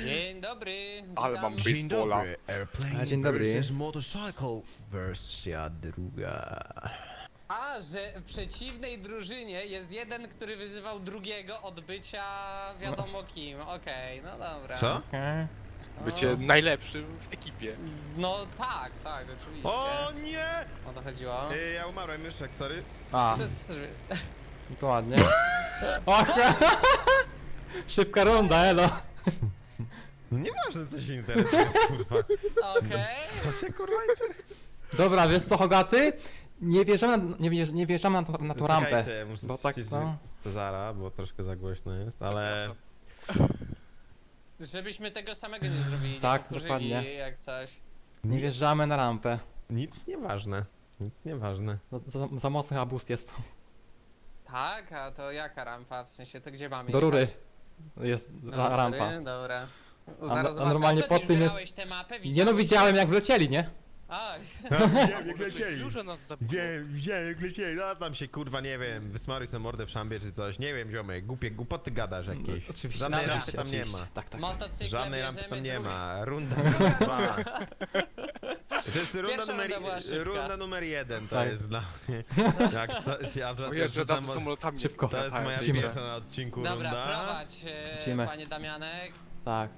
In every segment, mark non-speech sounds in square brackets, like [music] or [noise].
Dzień dobry. Ale mam Dzień dobry, Airplane A, dzień dobry. versus Motorcycle wersja druga. A, że w przeciwnej drużynie jest jeden, który wyzywał drugiego od bycia wiadomo kim. Okej, no dobra. Co? Okej. Bycie najlepszym w ekipie. No tak, tak, oczywiście. O nie! O to chodziło. Ej, ja umarłem myszek, sorry. A, Co, co, to ładnie. [laughs] O, [laughs] Szybka runda, elo. No nieważne co się interesujesz, [laughs] kurwa. Okej. Co się kurwa Dobra, wiesz co, Hogaty? Nie wjeżdżamy na, nie, wjeżdż- nie wjeżdżamy na, to, na tą rampę. Czekajcie, muszę Bo tak, no. z Cezara, bo troszkę za głośno jest, ale... Żebyśmy tego samego nie zrobili, nie Tak, powtórzyli dokładnie. jak coś. Nie wjeżdżamy na rampę. Nic nieważne. Nic nieważne. Za, za, za mocny chyba boost jest. Tak, a to jaka rampa? W sensie to gdzie mamy Do rury jechać? jest Do ra, rury, rampa. Dobra. A Zaraz zobaczę. normalnie co, pod ty tym już jest- grałeś tę mapę? Nie no, Widziałeś? widziałem jak wlecieli, nie? A, [laughs] Widziałem jak Może lecieli. Dużo nas zabiło. Widziałem, widziałem jak lecieli. No tam się kurwa, nie wiem, wysmaruj sobie mordę w szambie czy coś. Nie wiem, ziomek, głupie głupoty gadasz jakieś. Oczywiście, Żadnej rampy tam nie oczywiście. ma. Tak, tak. motocykle Żadnej rampy bierzemy tam nie drugi- ma. Runda [laughs] numer dwa. To jest runda Pierwsza numer, runda była szybka. runda numer jeden, to Tak. jest dla mnie. [laughs] Jak coś, ja wracam za samo- to samolotami Szybko. To jest moja Lecimy. pierwsza na odcinku Dobra, runda. prowadź, e, Lecimy. panie Damianek. Tak,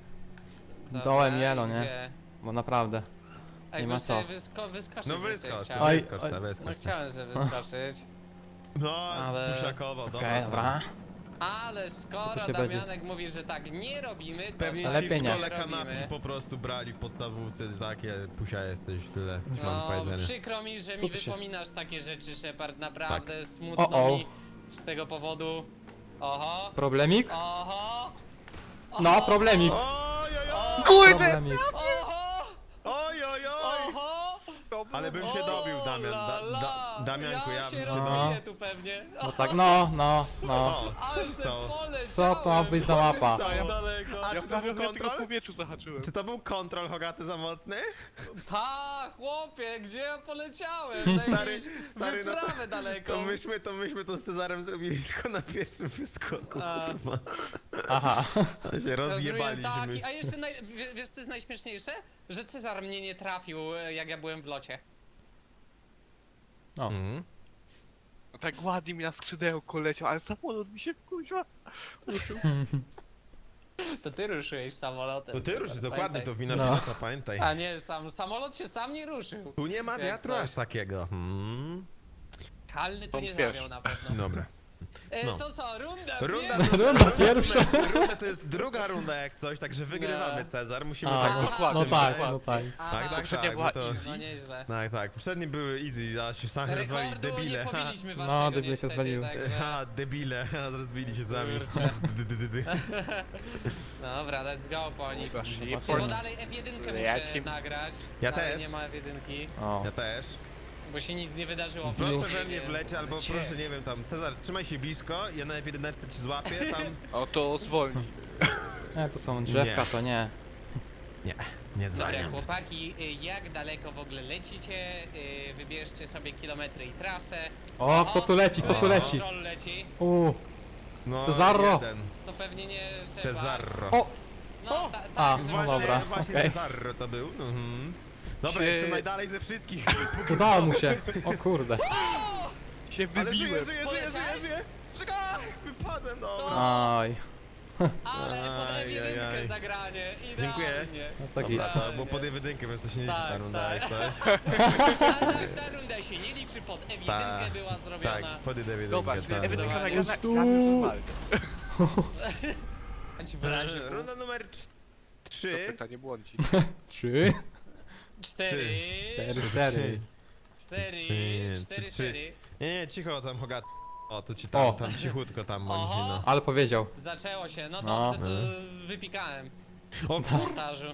Dobra, Dołem jelo, nie? gdzie? bo naprawdę. A Nie ma sobie co. Wysko wyskoczył, No by sobie wyskocz, chciał. Oj, wyskocz, oj. No wyskocz. chciałem sobie [laughs] wyskoczyć. No, Ale- spusiakowo, dobra. Okej, dobra. Ale skoro się będzie? Damianek mówi, że tak nie robimy, to Pewnie Ale ci w lepiej nie. szkole kanapki po prostu brali w podstawówce, że takie pusia jesteś, tyle mam No, powiedzenia. przykro mi, że Co mi się- wypominasz takie rzeczy, Shepard, naprawdę smutno O, o. mi z tego powodu. Oho, Problemik? oho, oho, No, problemik. Oj, oj, Problemik. oho, oj, oj, oj. oho, Ale bym się dobił, Damian. Da, da, Damianku, ja, bym się się rozbiję dobił. tu pewnie. No tak, no, no, no. O, co Ale się se stało? poleciałem. Co to ma być za mapa? stało? daleko. A Ja czy to prawie był tylko w kontrol? powietrzu zahaczyłem. Czy to był kontrol Hogaty za mocny? Ha, chłopie, gdzie ja poleciałem? Stary, Stary, stary, no to- wyprawę daleko. To myśmy, to myśmy to z Cezarem zrobili tylko na pierwszym wyskoku, A. kurwa. Aha. To się Ja zrobiłem rozjebaliśmy. tak, i- a jeszcze naj, wie- wiesz co jest najśmieszniejsze? Że Cezar mnie nie trafił, e, jak ja byłem w locie. O. Mhm. Tak ładnie mi na skrzydełko leciał, ale samolot mi się kuźwa ruszył. To ty ruszyłeś samolotem. To ty ruszy, dokładnie, to wina No. pilota, pamiętaj. A nie, sam, samolot się sam nie ruszył. Tu nie ma Jak wiatru coś. aż takiego. Hmm. Halny tu To nie wiesz. na pewno. Dobra. E, no. To co, runda, Runda, pierwsza. to, Runda pierwsza. Runda to jest druga runda jak coś, także wygrywamy. Cezar, musimy A, tak dokładnie, no tak, no tak. Tak, tak, Poprzednia tak, była no to... easy. No nieźle. Tak, tak, poprzednie były easy, a się sami rozwali Rekordu debile. nie Ha. powinniśmy No, debile się niestety, rozwaliły. także... Ha, debile, [laughs] ha, rozbili się sami. Kurczę. [laughs] Dy, dy, dy, dy. [laughs] Dobra, let's go po nich. Bo dalej F1 muszę nagrać. Ja dalej też. nie ma F1, O. Ja też. Bo się nic nie wydarzyło. Proszę we mnie wleć, albo proszę, nie wiem, tam, Cezar, trzymaj się blisko, ja na F11 ci złapię, tam... [laughs] O to zwolni. Nie, to są drzewka, Nie. to nie. Nie, nie Dobra, zwalniam. chłopaki, y, jak daleko w ogóle lecicie? Y, Wybierzcie sobie kilometry i trasę. O, kto tu leci, kto tu leci? Kontrol leci. U, No, Cezarro. jeden. To pewnie nie Shepard. Cezarro. o, No, ta, A, tak, no żeby- dobra, Właśnie okej. Cezarro to był. Mhm. Dobra, Się- jestem najdalej ze wszystkich. [laughs] udało mu się. O kurde. Się Ale żyję, wybiłem. żyję, żyję, żyję, Poleciałeś? żyję. Czekaj, wypadłem, dobra. Aj, Ale pod Aj, aj, F1 aj. zagranie. Dziękuję. Idealnie. no to git. Dobra, to było pod jedynkę, więc to się nie liczy Tak, ta runda, tak. jak coś. Ta, [laughs] ta, ta runda się nie liczy, pod F1 Tak, była zrobiona. Tak, pod jedynkę. Dobra, tak. czyli Ewenka Zdecydowanie. nagrana Tu. gramy normalnie. A ci wyraźnie E, Runda numer To 3. pytanie błądzi. [laughs] Trzy, Cztery, cztery, cztery. cztery, Trzy, cztery, trzy. cztery. Nie, nie, cicho tam, Hogat. O, to ci tam, O. tam cichutko tam Oho. bądź, no. Ale powiedział. Zaczęło się, no No. dobrze, to wypikałem O w kur... montażu.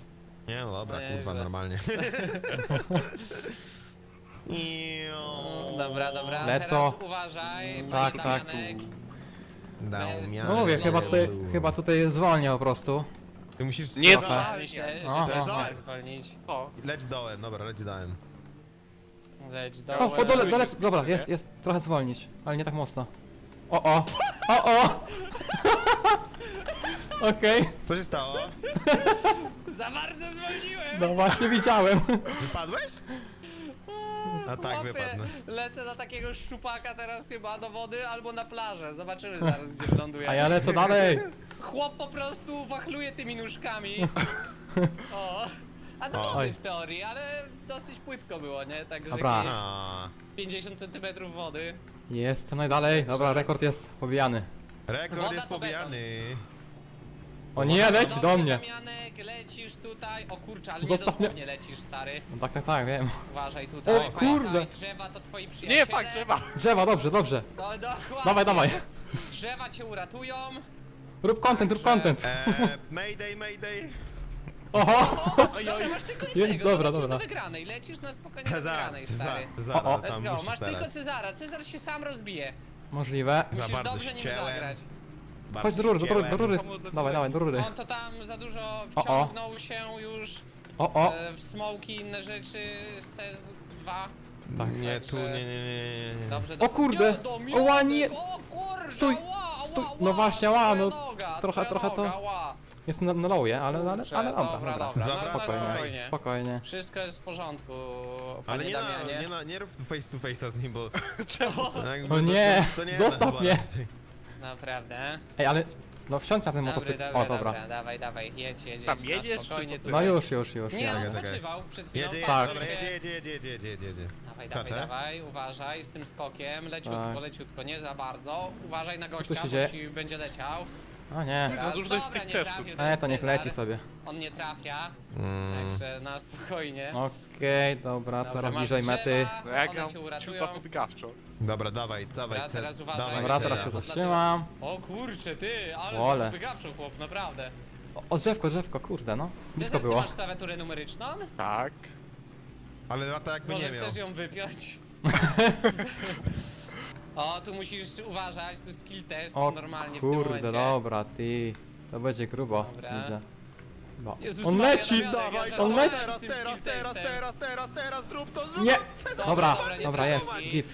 Nie, no dobra, Nieźle. kurwa, normalnie. [laughs] Dobra, dobra, Leco. teraz uważaj, Tak, tak. Damianek. Dał. No mówię, chyba tutaj, chyba tutaj zwolnię po prostu. Ty musisz... Nie że Aha. też trzeba zwolnić. O, Leć dołem, dobra, leć dołem. Leć O, dołem. po dole, dole, dobra, jest, jest, trochę zwolnić, ale nie tak mocno. O, o, o, o! [laughs] Okej, Co się stało? Za bardzo zwolniłem! no właśnie widziałem. Wypadłeś? A tak, Chłopie, wypadnę. Lecę na takiego szczupaka teraz chyba do wody albo na plażę. Zobaczymy zaraz, gdzie wyląduję. A ja lecę dalej. [laughs] Chłop po prostu wachluje tymi nóżkami. [laughs] O. A do O. wody Oj. w teorii, ale dosyć płytko było, nie? Także Dobra. jakieś A, 50 cm wody. Jestem najdalej. Dobra, rekord jest pobijany. rekord Woda jest to pobijany. O nie, leci Dobrze, do mnie. Damianek, lecisz tutaj. O kurczę, ale Zostaw nie dosłownie lecisz, stary. No tak, tak, tak, wiem. Uważaj tutaj. O, pamiętaj, kurde. Drzewa to twoi przyjaciele. Nie, fakt, drzewa! Drzewa, dobrze, dobrze. No, dokładnie. Dawaj, dawaj. Drzewa cię uratują. Rób content, rób content. Eee, mayday, mayday. Oho! Oj, oj, masz tylko Jest, jednego, dobra, to lecisz dobra. na wygranej, lecisz na spokojnie na wygranej, stary. Cezar, O, o. tam Let's go, musisz masz tylko. Cezara, Cezar się sam rozbije. Możliwe. Za Musisz bardzo dobrze nim ścięłem. zagrać. Bardzo Chodź do rury, do rury, do rury. Dawaj, dawaj, do rury. On to tam za dużo o. wciągnął się już O, o. e, w smoki i inne rzeczy z CS2. Tak. Nie, tu, nie, nie, nie, nie, nie. Dobrze, O kurde! Damianek, O, ła, nie! O kurczę, Stój, No ła, właśnie, ła, no, noga, trochę- twoja trochę to- noga, ła. Jestem na, na lowie, ale, ale, Kurczę, ale dobra, dobra, dobra. dobra. No, spokojnie. Spokojnie, spokojnie. Wszystko jest w porządku, Ale panie nie, na, Damianie. nie, na, nie rób face to face'a z nim, bo... [laughs] Czemu? jakby O nie, to nie zostaw mnie. Naprawdę. Ej, ale... No wsiądź na ten motocykl. dobra, O, dobra. dobra, dawaj, dawaj, jedź, jedź, Tam jedź, jedziesz, spokojnie czy co ty? No już, już, już. Nie, on Czekaj, odpoczywał przed chwilą, Jedzie, patrzył jedzie, się. jedzie, jedzie, jedzie, jedzie, jedzie, jedzie. Dawaj, dawaj, Skacze? dawaj, uważaj z tym skokiem, leciutko, Tak. leciutko, nie za bardzo. Uważaj na tu gościa, się bo dzieje? ci będzie leciał. O nie. Raz, dużo dobra, tych nie testów. trafił, E, to niech Cezar. leci sobie. On nie trafia, Mm. także na spokojnie. Okej, dobra, Dobra, coraz masz bliżej drzewa, mety. No ja one cię uratują. ciuca podgawczo. Dobra, dawaj, dawaj, Dobra, teraz uważaj. dawaj, Dobra, teraz się Cezar. zatrzymam. O kurczę, ty, ale Ole. chłop, naprawdę. O, o, drzewko, drzewko, kurde, no. Blisko Cezar, ty było. masz klawiaturę numeryczną? Tak. Ale lata jakby Może nie miał. chcesz ją wypiąć? [laughs] [laughs] o, tu musisz uważać, to jest skill test O normalnie w tym kurde, momencie. dobra, ty. To będzie grubo, Dobra. widzę. Bo. Jezus On Maria, leci! Damianek, Dawaj, ja On żartowałem leci! z teraz, tym teraz, skill teraz, testem. teraz, teraz, teraz, zrób to, zrób Nie! to! Dobra, dobra, nie dobra, jest, zrobił. git.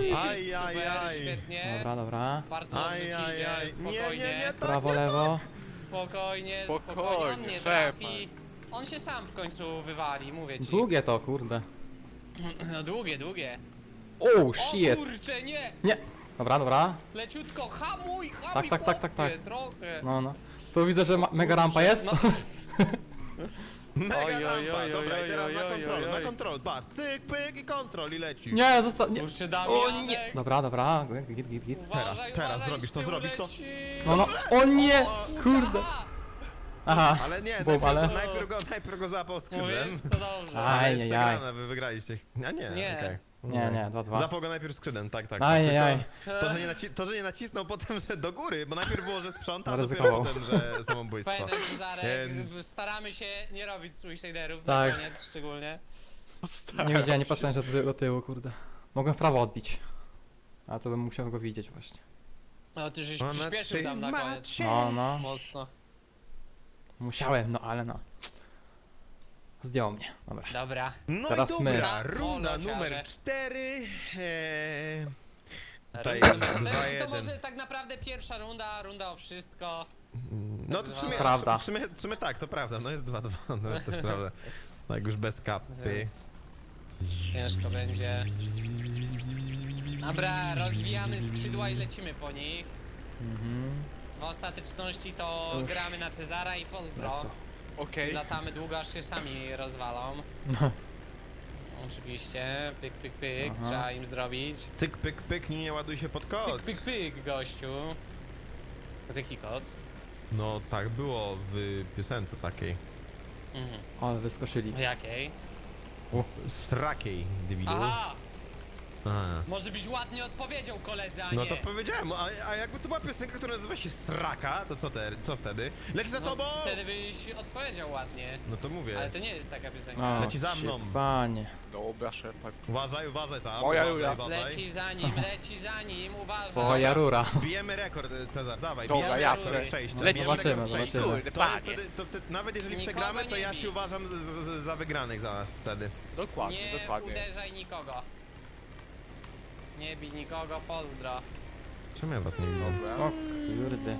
Git, Aj, aj, super, aj. świetnie. Dobra, dobra. Bardzo dobrze Aj, ci aj, idzie, aj. spokojnie. Nie, nie, nie, tak, Prawo, nie, lewo. Spokojnie, spokojnie, Spokojnie, on nie trafi. On się sam w końcu wywali, mówię ci. Długie to, kurde. No długie, długie. Oh, O shit. kurcze, nie! Nie. Dobra, dobra. Leciutko, hamuj, hamuj, Tak, tak, tak, tak, chłopie, tak. trochę. No, no. Tu widzę, że ma mega rampa jest. No, [laughs] Mega Oj, oj, rampa, oj, dobra, oj, i teraz oj, na oj, kontrol, oj, na oj. kontrol, patrz, cyk, pyk i kontrol i lecisz. Nie, zostaw. Nie. kurczę, O Damianek. nie. Dobra, dobra. Git, git, git. Uważaj, teraz uważaj, zrobisz z to, tyłu zrobisz to. leci. No, no. O nie! O, Kurde. aha. Aha. Ale nie, Bum, najpierw, ale- najpierw, go, najpierw go złapał skrzydłem. Mówisz, to dobrze. Aj, jest aj, aj. przegrana, wy wygraliście. A nie, Nie. okej. Nie, nie, dwa, dwa. Zapał go najpierw skrzydłem, tak, tak. Ajajaj. To, to, że nie naci- to, że nie nacisnął potem, że do góry, bo najpierw było, że sprząta, a dopiero potem, że samobójstwo. Pamiętaj, Cezarek, Więc- staramy się nie robić suiciderów Tak. na koniec szczególnie. Nie widziałem, nie patrzyłem, że do, tyłu- do tyłu, kurde. Mogłem w prawo odbić. A to bym musiał go widzieć właśnie. No ty żeś Ona przyspieszył tam na koniec. No, no. Mocno. Musiałem, no ale no. Zdjął mnie. Dobra. Dobra. No Teraz i my. dobra, runda Polociarze. numer 4. Eee, Tutaj Runda jest numer dwa, cztery. To jeden. może tak naprawdę pierwsza runda, runda o wszystko. no to w sumie, Prawda. W, sumie, w sumie tak, to prawda, no jest 2-2, no to też prawda. Tak już bez kapy. Więc ciężko będzie. Dobra, rozwijamy skrzydła i lecimy po nich. Mhm. W ostateczności to gramy na Cezara i pozdro. Lecę. Okej. Latamy długo, aż się sami rozwalą. No. Oczywiście, pyk, pyk, pyk, Aha. trzeba im zrobić. Cyk, pyk, pyk, nie ładuj się pod Pyk, kod. pyk, pyk, gościu. To taki koc. No tak było w piosence takiej. Mhm. Ale wyskoczyli. Jakiej? Srakiej, debilu. Aha! A. Może byś ładnie odpowiedział koledze, a No nie. to powiedziałem, a, a jakby to była piosenka, która nazywa się Sraka, to co, te, co wtedy? Leci za no, tobą! Wtedy byś odpowiedział ładnie. No to mówię. Ale to nie jest taka piosenka. O, Leci za mną. Panie. Dobra, Shepard. Uważaj, uważaj tam. Moja uważaj. Leci za nim, leci za nim, uważaj. Twoja rura. Bijemy rekord, Cezar, dawaj. Dobra, bijemy jasne. rekord przejścia. Leci, bijemy zobaczymy, rekord przejścia. zobaczymy. Kurde, To, jest panie. wtedy, to wtedy, nawet jeżeli Nikogo przegramy, to nie ja bij. się uważam z, z, z, za wygranych za nas wtedy. Dokładnie, Nie dokładnie. uderzaj nikogo. Nie bij nikogo, pozdro. Czemu ja was nie widzę? O kurde.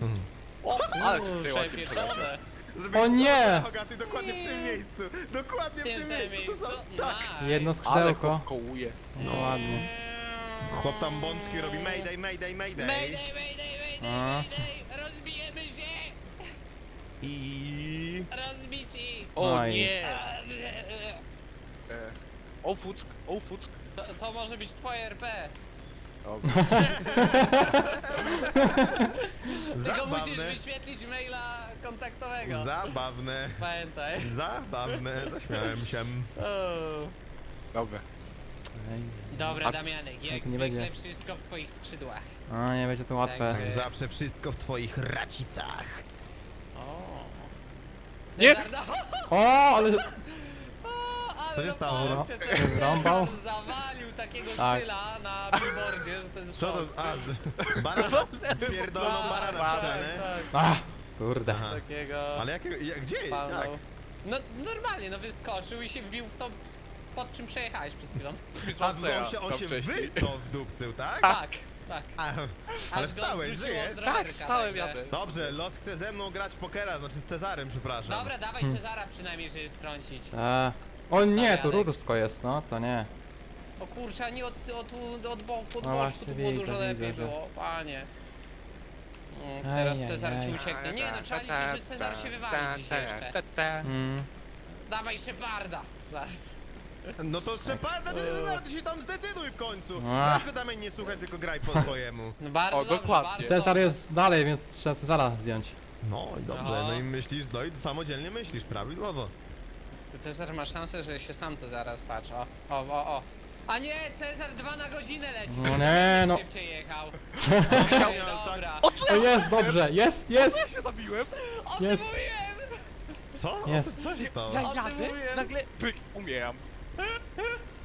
Hmm. O, Ale pieczone. Żeby O nie! Hogaty, dokładnie w tym miejscu! Dokładnie W tym w tym samym miejscu! Miejscu? Tak! Jedno Ale skrzydełko. ko kołuje. No ładnie. Chłop tam robi mayday, mayday, mayday. Mayday, mayday, mayday, A. mayday! Rozbijemy się! I... Rozbici! O Oj. nie! A, E, o fuck, o fuck. To, to może być twoje RP. Dobra. [laughs] Tylko musisz Zabawne. wyświetlić maila kontaktowego. Zabawne. Pamiętaj. Zabawne. Zaśmiałem się. Dobra. Dobra, A- Damianek, jak Tak nie zwykle będzie. wszystko w twoich skrzydłach. A nie będzie to łatwe. Także- Zawsze wszystko w twoich racicach. O. Nie. O, ale... [laughs] Co się no stało? patrzcie, co Coś zrąbał? Zawalił takiego Tak. syla na billboardzie, że to jest Co szok. to? A, [laughs] barana? Pierdolną Tak, barana w tak, tak, Ach, kurde. Aha. Takiego Ale jakiego, jak, gdzie? Jak? palnął. No normalnie, no wyskoczył i się wbił w to, pod czym przejechałeś przed chwilą. A on się, on się wy to wdupcył, tak? Tak, tak. A, ale Aż go wstałeś, zrzuciło żyjesz? z Tak, rowerka, wstałem, także- jadę. Dobrze, los chce ze mną grać w pokera, znaczy z Cezarem, przepraszam. Dobra, dawaj Hmm. Cezara przynajmniej, żeby strącić. E, o nie, to rusko jest, no to nie. O kurczę, a nie od, od, od, od boku, od No boczku, właśnie, to było widzę, dużo widzę, lepiej że- było, panie. Mm, teraz Ajajaj. Cezar ci ucieknie. Nie no, trzeba liczyć, że Cezar się wywali dzisiaj jeszcze. Mm. Dawaj Szeparda! Zaraz. No to Szeparda, ty Cezar, ty się tam zdecyduj w końcu. Tylko damy nie słuchaj, tylko graj po [laughs] swojemu. No bardzo O, dobrze, dokładnie. bardzo Cezar dobrze. jest dalej, więc trzeba Cezara zdjąć. No i dobrze, No. no i myślisz, no i samodzielnie myślisz, prawidłowo. Cezar ma szansę, że się sam to zaraz patrz. O, o, o, o. A nie, Cezar dwa na godzinę leci. No nie, no. Szybciej jechał. Musiał, Okej, tak. dobra. O jest, dobrze, jest, jest! Ja się zabiłem. O tym Jest. mówiłem! Co? Jest. Co się stało? Ja jadę, nagle pyk, umieram.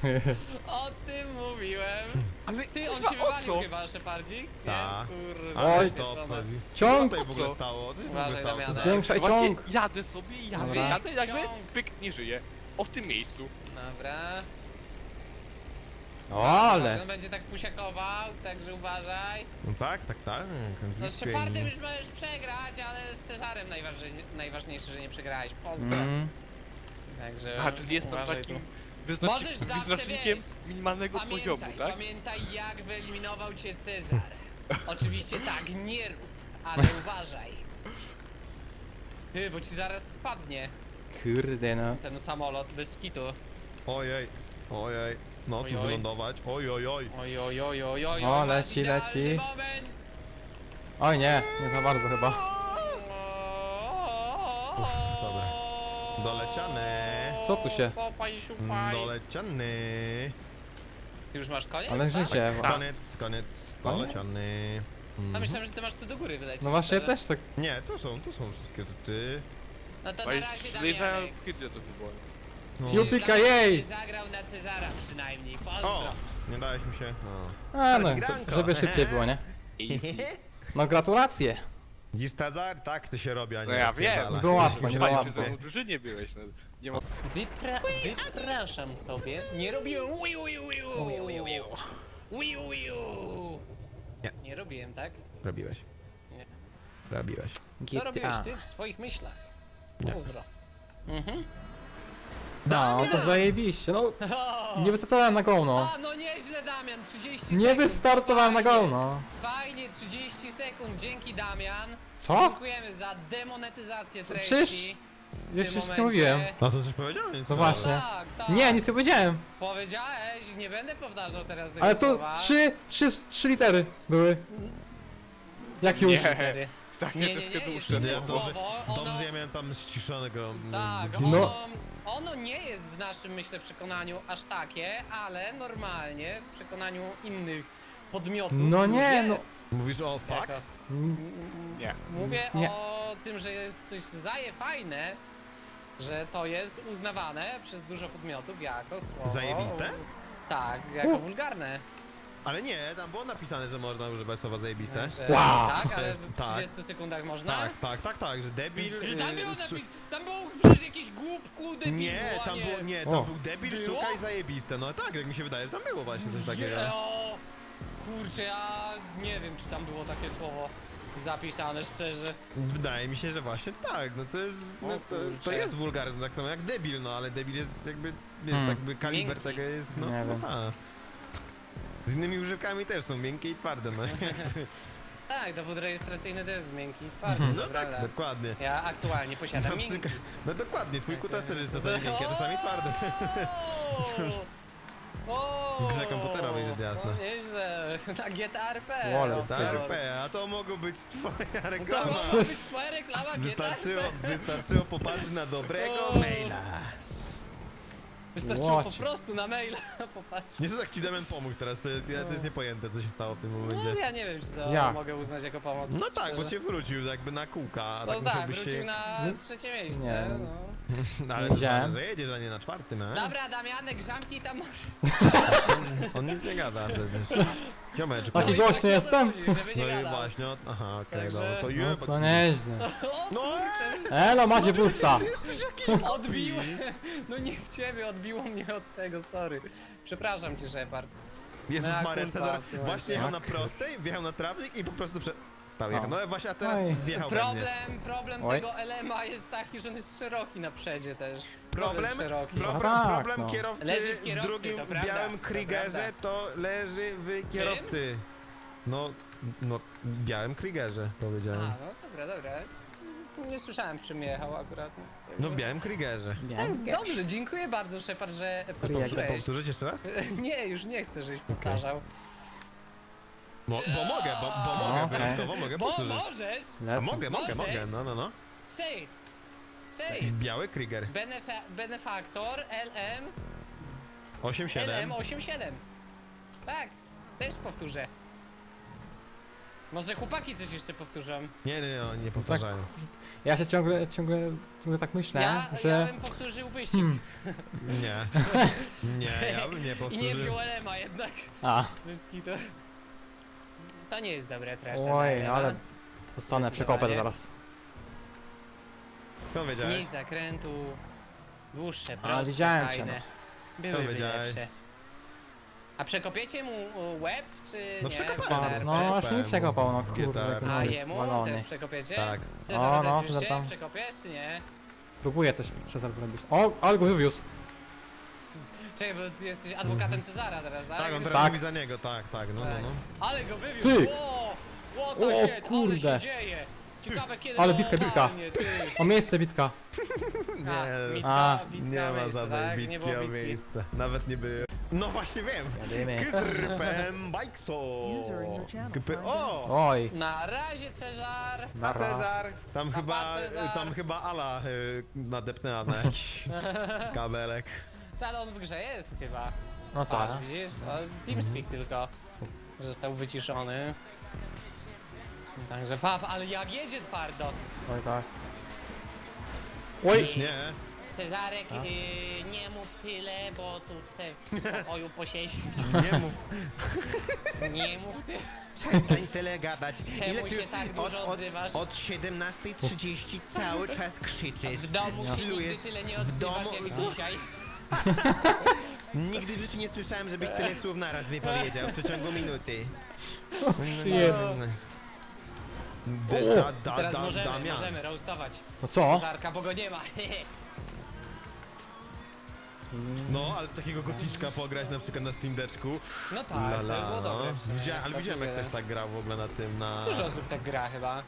[laughs] O tym mówiłem. Ale Ty, on kurwa, się o wywalił co? chyba, Szepardzik? Ta. Nie? Coś Oj. to pieczone. obchodzi. Ciąg! Co tutaj w ogóle Co? stało? Co się w Uważaj, ogóle stało? Co- Zwiększaj Właśnie ciąg! jadę sobie, jadę, Dobra. jadę, nagle Ciąg. pyk, nie żyję. O w tym miejscu. Dobra. O, ale! On będzie tak pusiakował, także uważaj. No tak, tak, tak. No z Blisko Shepardem i- już możesz przegrać, ale z Cezarem najważniej, najważniejsze, że nie przegrałeś. Pozdro. Mm. Także A, czyli jestem uważaj takim tu. Wyznacznik, Możesz zawsze, wyznacznikiem wiesz, minimalnego poziomu, Pamiętaj, tak? pamiętaj jak wyeliminował cię Cezar. Oczywiście tak, nie rób, ale uważaj. Ty, bo ci zaraz spadnie Kurde no. ten samolot bez kitu. Ojej, ojej. No Oj, tu oj. wylądować. Oj, oj, oj. Oj, oj, oj, oj, oj, O, oj, leci, idealny leci. moment. Oj nie, nie za bardzo chyba. Dobra. Doleciane. No. Co tu się- Popaj, siupaj. Doleciany. Ty już masz koniec? Ale tak? życie. Koniec, koniec. Doleciany. A Mhm. myślałem, że ty masz tu do góry wylecieć. No właśnie też tak. Nie, tu są, tu są wszystkie rzeczy. No to Bo na razie Damianek. to było. No. Jupi- jej! zagrał na Cezara przynajmniej, pozdro. O! Nie dałeś mi się. No. A no, Granko. żeby szybciej było, nie? [laughs] No gratulacje! Dziś? Tak to się robi, a nie No ja rozpierdala. wiem. Było łatwo, nie było Panie, łatwo. ty ze mną w drużynie byłeś, no. Nie ma... Wypra wypraszam sobie. Nie robiłem. Wiu wiu. Nie. Nie robiłem, tak? Robiłeś. Nie. Robiłeś. To robiłeś ty w swoich myślach. Pozdro. Mhm. No, to zajebiście. No, [laughs] nie wystartowałem na go, no. A, no nieźle Damian, 30 sekund. Nie wystartowałem na Fajnie. go, no. Fajnie, 30 sekund, dzięki Damian. Co? Dziękujemy za demonetyzację Co, treści. przecież- w Ja tym nic nie mówiłem. No to coś powiedziałem. No właśnie. Tak, tak. Nie, nic nie powiedziałem. Powiedziałeś, nie będę powtarzał teraz tego Ale to słowa. trzy, trzy, trzy litery były. Jak już? Nie. Cztery. Takie Nie, nie, troszkę nie, dłuższe. było. słowo, ono, dobrze, ja miałem tam ściszonego. mm, tak, ono, No. ono nie jest w naszym, myślę, przekonaniu aż takie, ale normalnie w przekonaniu innych podmiotów No już nie, no. jest. Mówisz o fuck? Jako, Nie. mówię Nie. o tym, że jest coś zaje fajne, że to jest uznawane przez dużo podmiotów jako słowo... Zajebiste? Tak, jako U. wulgarne. Ale nie, tam było napisane, że można używać słowa zajebiste. Że, Wow. Tak, ale w Tak. 30 sekundach można? Tak, tak, tak, tak, że debil. Tam y, było, su- napis, tam było przecież jakieś głupku, debilu, Nie, tam było, nie, tam O. był debil, Było? suka i zajebiste. No tak, jak mi się wydaje, że tam było właśnie coś takiego. Je- O, kurczę, ja nie wiem, czy tam było takie słowo. zapisane, szczerze. Wydaje mi się, że właśnie tak, no to jest, no to, to kurczę. jest wulgaryzm, tak samo jak debil, no ale debil jest jakby, wiesz, Hmm. jakby kaliber Miękki. tego jest, no, Nie no wiem. ta. Z innymi używkami też są miękkie i twarde, no. [laughs] Tak, dowód rejestracyjny też jest miękki i twardy, Mhm. No dobra, tak, dokładnie. Ja aktualnie posiadam Na miękki. przykład, no dokładnie, twój kutas też jest czasami miękki, a czasami twardy. O! [laughs] Grze komputerowej rzecz jasna. No nieźle, na GTRP. Ole, no, Tak, proszę. P, a to mogło być twoja To reklama. mogła być twoja reklama Wystarczyło, GTRP. wystarczyło popatrzeć na dobrego O. maila. Wystarczyło po Łocie. prostu na maila [laughs] popatrzeć. Nie, że tak ci Damian pomógł teraz, to ja też nie pojęte, co się stało w tym No momencie. ja nie wiem, czy to Ja. mogę uznać jako pomoc. No tak, bo szczerze. cię wrócił jakby na kółka, a No tak tak, musiałbyś wrócił się... na Nie. trzecie miejsce. Nie. No. No, [laughs] ale to że jedziesz, a nie na czwartym, a? Dobra, Damianek, zamknij tam masz. On nic nie gada przecież. [laughs] Ziomeczku. Taki No i głośny jestem. chodzi, Żeby nie No i gadał. właśnie, aha, okej, Także- dobra, to No, jeba. to nieźle. O No, kurczę, Elo, macie pusta. odbiłem. [laughs] No nie w ciebie, odbiło mnie od tego, sorry. Przepraszam cię, Shepard. Jezus Maria, Cezar właśnie jechał na prostej, wjechał na trawnik i po prostu prze... Stał jechał. O. No właśnie, a teraz Oj. wjechał we mnie. Problem, problem Oj. tego LMA jest taki, że on jest szeroki na przedzie też. Problem, jest szeroki. problem, No tak, problem no. kierowcy Leży w kierowcy, w drugim to prawda, białym to Kriegerze prawda. to leży w kierowcy. No, no, białym Kriegerze A, powiedziałem. no dobra, dobra. Nie słyszałem w czym jechał akurat. No w białym Kriegerze. Dobrze, dziękuję bardzo Shepard, że Mogę powtórzyłeś. powtórzyć jeszcze raz? [laughs] Nie, już nie chcę, żebyś powtarzał. No, bo mogę, bo, bo mogę, Okej. wyjątkowo mogę Bo powtórzyć. możesz! A Lecę. mogę, mogę, Możesz? mogę, no, no, no. Say it! Say it! Biały Krieger. Benefa benefaktor LM 8-7. LM87. Tak, też powtórzę. Może chłopaki coś jeszcze powtórzą. Nie, nie, nie, oni nie powtarzają. Ja się ciągle, ciągle, ciągle tak myślę, Ja, że... ja bym powtórzył wyścig. Hmm. Nie. [laughs] Nie, ja bym nie I nie powtórzył. wziął LM-a jednak. A, Wyski to... To nie jest dobre trasa. oj, LM-a. ale dostanę przekopę Zdecydowanie. zaraz. Wiedziałeś? Mniej zakrętów, dłuższe, proste, widziałem cię, fajne. To Byłyby wiedziałeś. lepsze. A przekopiecie mu u, łeb, czy No nie? przekopałem. Gitarkę? No, aż nie przekopał, no kurde. A jemu też przekopiecie? Tak. Cezar, O, też no, już Cezar się przekopiesz, czy nie? Próbuję coś przez zrobić. O, ale go wywiózł. Czekaj, bo ty jesteś adwokatem Cezara teraz, tak? Tak, on teraz Tak. mówi za niego, tak, tak, no, no, Tak. no. Ale go wywiózł! Cyk! Ło! Ło, O, to się, ale kurde. się dzieje! Ciekawe kiedy Ale bitka, bitka. ty. O miejsce bitka. [laughs] A, Nie, bitka, A, bitka nie ma miejsce, żadnej tak? Nie bitki było o bitki. miejsce. Nawet nie by... No właśnie wiem. Kyzrpem [laughs] bajkso. User in your channel Gpy- timed O! Oj, Na razie, Cezar! A Nara. Cezar! Tam chyba, Cezar. tam chyba Ala y, nadepnęła na [laughs] jakiś kabelek. Ale on w grze jest chyba. no tak. Patrz, widzisz? O, TeamSpeak tylko został wyciszony. Także pap, ale jak jedzie twardo. Oj, tak. Oj, Już nie. Cezarek, yy, nie mów tyle, bo tu chcę w [laughs] spokoju posiedzieć. Nie mów. [laughs] Nie mów tyle. Przestań tyle gadać. Czemu się tak dużo odzywasz? Od 17.30 cały czas krzyczysz. W domu się nigdy tyle nie w odzywasz domu- jak dzisiaj. [laughs] Nigdy w życiu nie słyszałem, żebyś tyle słów naraz wypowiedział w przeciągu minuty. przyjemne. D- da, da, Teraz da, możemy, Damian. możemy roastować No co? Cezarka, bo go nie ma. [laughs] No, ale takiego goticzka pograć na przykład na Steam Deczku. No tak, to było dobre. w sumie. Widziałem, ale widziałem jak ktoś tak grał w ogóle na tym, na... Dużo osób tak gra chyba.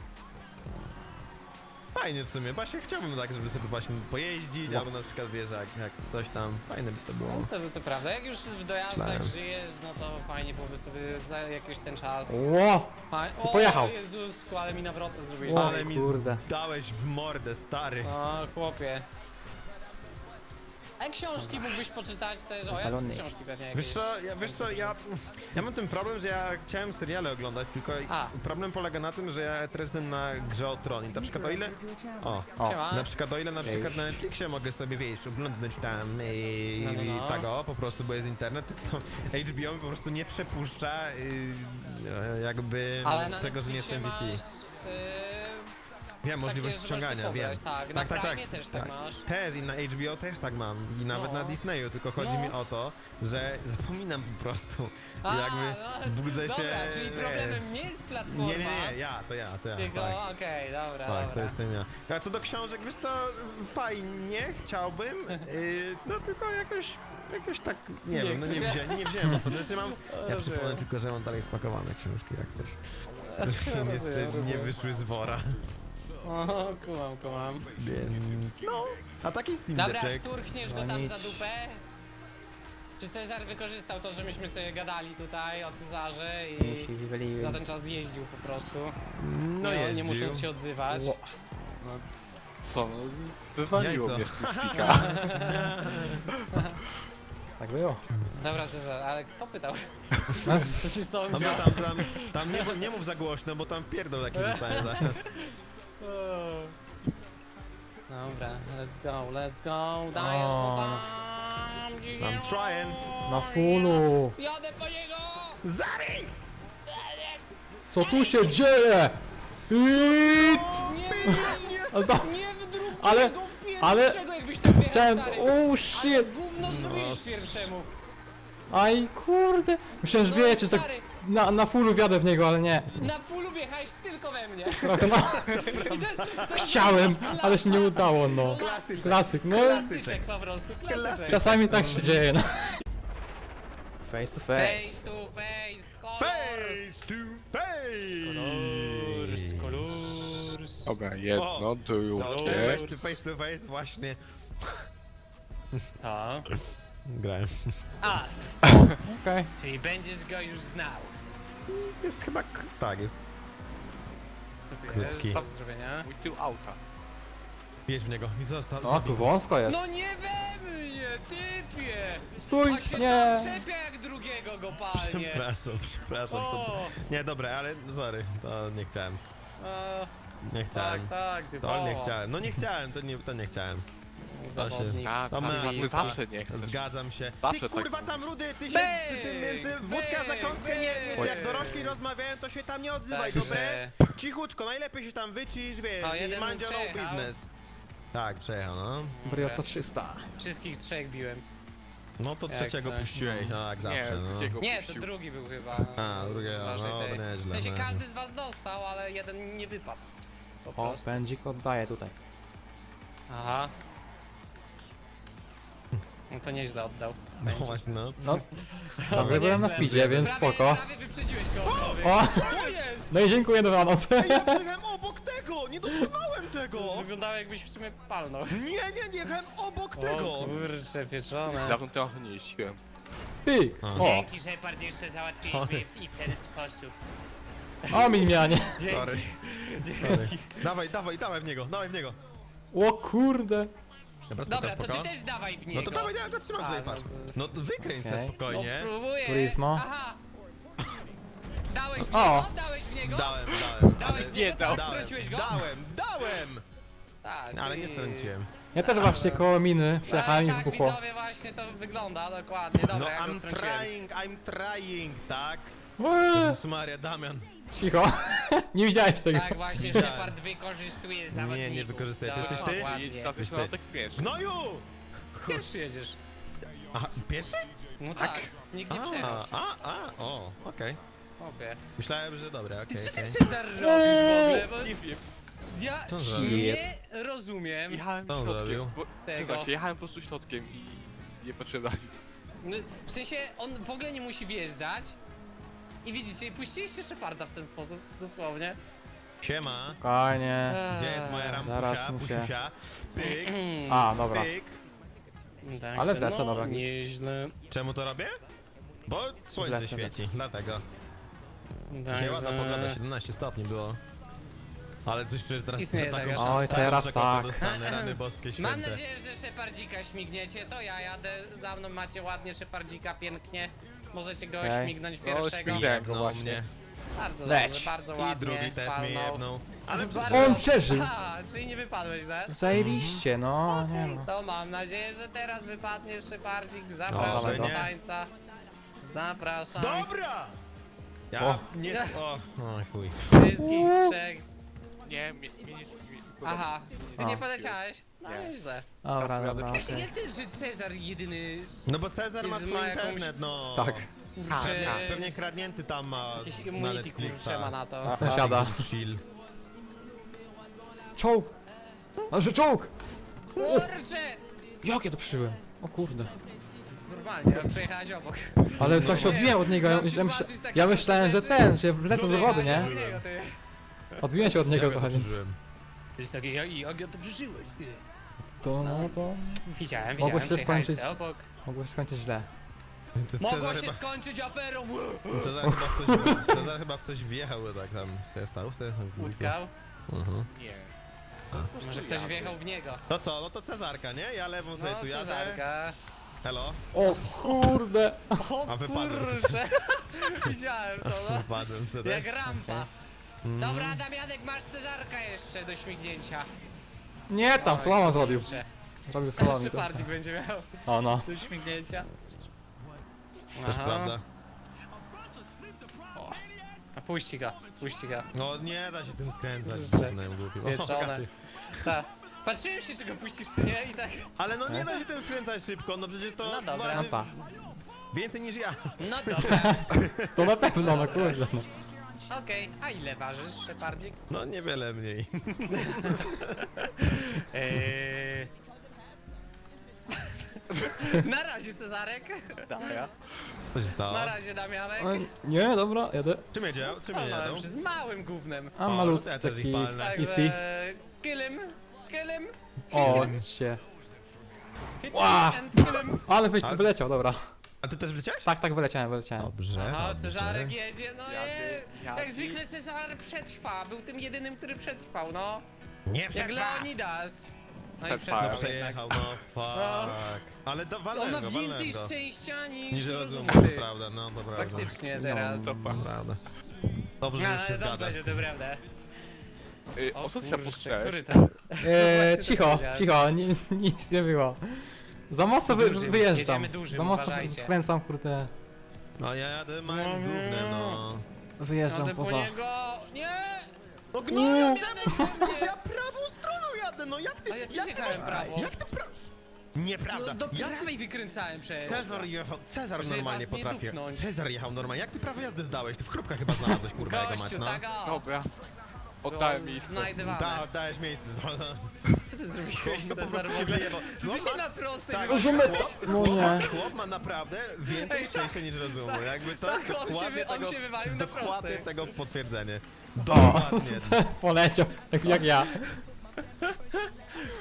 Fajnie w sumie, właśnie chciałbym tak, żeby sobie właśnie pojeździć, albo na przykład wiesz, jak, jak coś tam, fajne by to było. No to, to prawda, jak już w dojazdach żyjesz, no to fajnie byłoby sobie za jakiś ten czas. Ło. I pojechał. O Jezusku, ale mi nawrotę zrobiłeś. O, Ale mi kurde. dałeś w mordę, stary. O, chłopie. A książki mógłbyś poczytać też? O, ja Balony. książki pewnie jakieś. Wiesz co, ja, wiesz co, ja, ja mam ten problem, że ja chciałem seriale oglądać, tylko A. problem polega na tym, że ja teraz jestem na grze o tron i na przykład o ile... O, Siema. na przykład o ile na przykład na Netflixie mogę sobie, wiesz, oglądać tam i, No, no, no. i tak o, po prostu, bo jest internet, [laughs] to HBO mi po prostu nie przepuszcza y, jakby Ale na tego, że nie Netflixie jestem masz VP. Wiem, możliwość że możesz ściągania, sobie wiem. pobrać, Tak, na Prime też tak, masz. Też i na HBO też tak mam. I nawet No. na Disneyu, tylko chodzi No. mi o to, że zapominam po prostu. A, jakby no, budzę dobra, się, czyli wiesz. problemem nie jest platforma, Nie, nie, nie, ja, to ja, to ja. tylko tak. okej, dobra, Tak, to dobra. jestem ja. A co do książek, wiesz co, fajnie, chciałbym, yy, no tylko jakoś, jakoś tak, nie, Nie wiem, no nie, chcesz? wzię, nie wziąłem ostatecznie mam, [laughs] ja Rozumiem. przypomnę tylko, że mam dalej spakowane książki, jak coś. [laughs] Jeszcze nie rozumiem. wyszły z wora, O, kumam, kumam. więc no, a taki Steam Dobra, Deck'ek. szturchniesz go No tam nic. za dupę? Czy Cezar wykorzystał to, że myśmy sobie gadali tutaj o Cezarze i wywaliłem. za ten czas jeździł po prostu? no nie, jeździł. nie musząc się odzywać. Ło. No, co, no, wywaliło Jajco. mnie z tym spika. [laughs] Tak było. Dobra Cezar, ale kto pytał? No, Co się z tobą No bo dzieje? tam, tam, tam nie, nie mów za głośno, bo tam pierdol taki zostaje zaraz. Dobra, let's go, let's go, dajesz O. mu tam, dzisiaj. I'm trying. Na fullu. Jadę po niego! Zabij! Co tu się dzieje? Hit! Nie, nie, Ale to... nie Ale- w ale- pierwszego jakbyś tam wjechał, Chciałem... stary. Oh Ale shit! gówno zrobiłeś pierwszemu. Aj kurde! Myślałem, że No, wiecie, że tak stary. Na, na fullu wjadę w niego, ale nie. Na fullu wjechałeś tylko we mnie. Trochę no. I to jest- to jest Chciałem, klasa, ale się nie udało, no. Klasyk. Klasyk, no. Klasyczek po prostu, klasyczek. Czasami tak się dzieje, no. Face to face. Face to face, colors. to face! Colors, colors. Dobra, jedno, drugie. Face to face to face właśnie A. grałem. A, Okej. czyli będziesz go już znał. Jest chyba, k- tak, jest. Krótki. Do zrobienia. Mój tył auta. Jedź w niego i zostaw. O, tu wąsko jest. No nie we mnie, typie! Stój, A się nie. tam czepia jak drugiego go palnie. Przepraszam, przepraszam. To... O, Nie, dobra, ale sorry, to nie chciałem. a, Nie tak, chciałem. tak, To typowo. nie chciałem. No nie chciałem, to nie, to nie chciałem. Zawodnik. A ty jest- zawsze nie chcesz. Zgadzam się. Zawsze Ty tak kurwa tam rudy, ty się ty, ty między wódka bang, zakąskę nie, nie jak dorośli rozmawiają, to się tam nie odzywaj, Tak, dobre? Cichutko, najlepiej się tam wycisz, wiesz, O, jeden mind your own przejechał. business. Tak, przejechał, no. Briosa 300. Wszystkich trzech biłem. No to Jak trzeciego coś, puściłeś, no jak Nie, zawsze, no. drugiego Nie, to puścił. drugi był chyba. A, drugiego, z waszej no, tej- to nieźle, W sensie no. każdy z was dostał, ale jeden nie wypadł. Po O, prostu. pędzik oddaje tutaj. Aha. No to nieźle oddał. No właśnie, no. No, dobrze byłem na speedzie, więc prawie, spoko. Prawie wyprzedziłeś go. O! Co [laughs] jest? No i dziękuję, dobranoc. Ja jechałem obok tego, nie dotknąłem tego! Wyglądało jakbyś w sumie palnął. Nie, nie, nie, jechałem obok O tego! kurcze, pieczone. Dawno trochę nie jeździłem. Pyk! A. O, Dzięki, Shepard, jeszcze załatwiliśmy i w ten sposób. o mianie. Sorry. Sorry. Dawaj, dawaj, dawaj w niego, dawaj w niego. O kurde. Dobra, Dobra, spoko, to ty też dawaj w No niego. to dawaj, ja go trzymam tutaj, no patrz. to- No to wykręć Okej. se No spokojnie. próbuję. Turismo. Aha. Dałeś w O. niego? Dałeś w niego? Dałem, dałem. Dałeś w niego? Tak, dałem, strąciłeś go? Dałem, dałem! Tak, Ale nie czyli- strąciłem. Ja też właśnie koło miny przejechałem i tak, tak, wybuchło. widzowie, właśnie to wygląda, dokładnie. Dobra, No ja go I'm strąciłem. trying, I'm trying, tak? Eee, Jezus Maria, Damian. Cicho. [laughs] Nie widziałeś tego. Tak, właśnie Tak. Shepard wykorzystuje zawodników. nie wykorzystuję. To Tak, jesteś ty? Dokładnie. Jedź na Jesteś na tak wiesz. Gnoju! Pierwszy jedziesz. Aha, pieszy? No tak, nikt nie A, przejechasz. a, a, o, okej. Okej. Myślałem, że dobra, okej, Co ty okej. Cezar robisz w ogóle? Bo Nie wiem. ja Co zrobił? nie rozumiem Jechałem Co on środkiem. Bo, tego. Znaczy, jechałem po prostu środkiem i nie patrzyłem na nic. No, W sensie on w ogóle nie musi wjeżdżać. I widzicie, puściliście Sheparda w ten sposób, dosłownie. Siema. Spokojnie. Gdzie jest moja rampusia, Zaraz mu się- pusiusia? Pyk, A, dobra. pyk. Także, Ale wlecę, no, dobra. Nieźle. Czemu to robię? Bo słońce Wlecę, świeci, wlecę. dlatego. Dzisiaj Także... ładna pogoda, 17 stopni było. Ale coś czuję teraz Istnieje taką taka szansa, Oj, teraz że tak. dostanę, rany boskie święte. [clears throat] Mam nadzieję, że Szepardzika śmigniecie, to ja jadę, za mną macie ładnie Szepardzika, pięknie. Możecie go Okej. śmignąć pierwszego. śmigłem. No właśnie. mnie. Bardzo Leć. dobrze, bardzo I ładnie. drugi też mnie palnął. jedną. Ale Bardzo- On przeżył. [laughs] Aha, czyli nie wypadłeś, tak? Zajebiście, no, nie no. To mam nadzieję, że teraz wypadnie Szepardzik. Zapraszam Oby do nie. tańca. Zapraszam Dobra! Ja O. nie... O, [laughs] o chuj. wszystkich trzech. Nie, mnie, mnie, nie, mnie, Aha, ty nie poleciałeś? No Nie. nieźle. Dobra, Teraz dobra, jadę okej. Jak jest, że Cezar jedyny, No bo Cezar ma swój ma jakąś- internet, no. Tak. kurczę, Pewnie, pewnie kradnięty tam ma jakieś na immunity Netflixa. kurczę ma na to. Sąsiada. Chill. Czołg! A że czołg! Kurczę! Jak ja to przeżyłem? O kurde. Normalnie, no, przejechałeś obok. Ale tak się Nie, odbiłem od niego, ja, ja, takie ja myślałem, że ten, że wlecę do wody, nie? Przejechałeś obok niego, ty. Odbiłem się od niego Ja trochę, to więc... przeżyłem. To jest takie, jak jak ja to przeżyłeś, ty. To, no to... Widziałem, Mogło widziałem, się skończyć. sobie obok. Mogło się skończyć źle. Mogło się chyba, skończyć aferą! Cezar chyba, w coś, Cezar chyba w coś wjechał, tak tam się stał. sobie Utkał? Mhm. Nie. Może ktoś wjechał w niego. To co, no to Cezarka, nie? Ja lewą sobie No, tu jadę. Cezarka. Hello? O kurde! O A wypadłem. kurczę. [laughs] Widziałem to, no. Wpadłem sobie Jak też. rampa. Dobra, Damianek, masz Cezarka jeszcze do śmignięcia. Nie tam, Oj, słoma zrobił. kurczę. Zrobił słomę. Szepardzik będzie miał O no. do śmignięcia. Też Aha. prawda. A puści go, puści go. No nie da się tym skręcać. Kurczę. No, głupi. O, Wieczone. gaty. Ta. Patrzyłem się, czy go puścisz, czy nie i tak... Ale no nie da się tym skręcać szybko, no przecież to No dobra. więcej niż ja. No dobra, [laughs] To na pewno, no kurde. No. Okej. A ile ważysz, Szepardzik? No niewiele mniej. Eee... [laughs] Na razie Cezarek, Daja. Co się stało? na razie Damianek. Oj, Nie, dobra, jadę. Czym jedzie? Czym jedziemy? przez małym gównem. A O, malutki ja też ich taki palnę. easy. Także... Kylym, kylym, O, cię. kylym Ła! and kylym. Ale wy, Ale- wyleciał, dobra. A ty też wleciałeś? Tak, tak, wyleciałem, wyleciałem. Dobrze, Aha, dobrze. Cezarek jedzie, no jadę. Jak zwykle Cezar przetrwa, był tym jedynym, który przetrwał, no. Nie Jak przetrwa! Leonidas. No i Przetrwałem. No przetrwał jednak. przejechał, no fuck. Ale do, On walnąłem ma go, więcej go. szczęścia niż, Niż rozumu. ty. to prawda, no to prawda. Faktycznie No. teraz. To prawda. Dobrze, że już się Ale dobrze, że to prawda. Y, o co ty tam kurczę, który to? [laughs] Eee, Właśnie to cicho, powiedziałem. cicho, ni, nic nie było. Za mocno wy, Dużym, wyjeżdżam. jedziemy dużym, Za mocno uważajcie. skręcam, kurde. No ja jadę małym gównem, no. Wyjeżdżam Jadę po poza. niego. Nie! No mnie. Ja prawą stroną jadę, no jak ty, A ja też jak ty jechałem prawo. Jak ty pra... Nieprawda. No, do Jak ty- prawej wykręcałem przecież. Cezar jechał, Cezar Żeby normalnie was nie potrafi. dupnąć. Cezar jechał normalnie. Jak ty prawo jazdy zdałeś? Ty w chrupkach chyba znalazłeś, kurwa, jego mać, Gościu, no. tak. Dobra. Oddałem miejsce. Znajdywane. Da, dałeś miejsce. [laughs] No, no. Co ty zrobiłeś, No po Cezar, prostu się ogóle? wyjebał. Czy No ty się ma- na prostej tak, Rozumy chłop- to. No nie. Chłop ma naprawdę więcej Ej, tak, szczęścia niż rozumu. Jakby to tak, jest on się dokładnie wy- on tego, się wywalił na dokładnie prostej. tego potwierdzenie. Dokładnie. [laughs] poleciał, jak, jak ja. [laughs]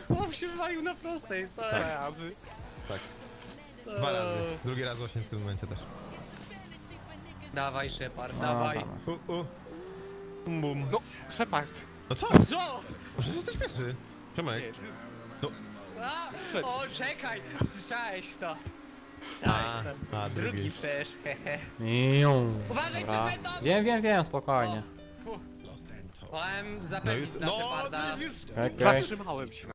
Chłop się wywalił na prostej, co Dwa jest? razy. Tak. Dwa razy. Drugi raz właśnie w tym momencie też. Dawaj, Shepard, No, dawaj. dawaj. U, u. Bum, bum. No, Shepard. No co? Co? Przecież jesteś pierwszy. Czemek. A, Szedł. o, czekaj, słyszałeś to. Słyszałeś A, to. a, Drugi drugi. przecież, hehe. Uważaj Dobra. Wiem, wiem, wiem, spokojnie. Wolałem No zapewnić no, Sheparda. to jest już Okej. Zatrzymałem się.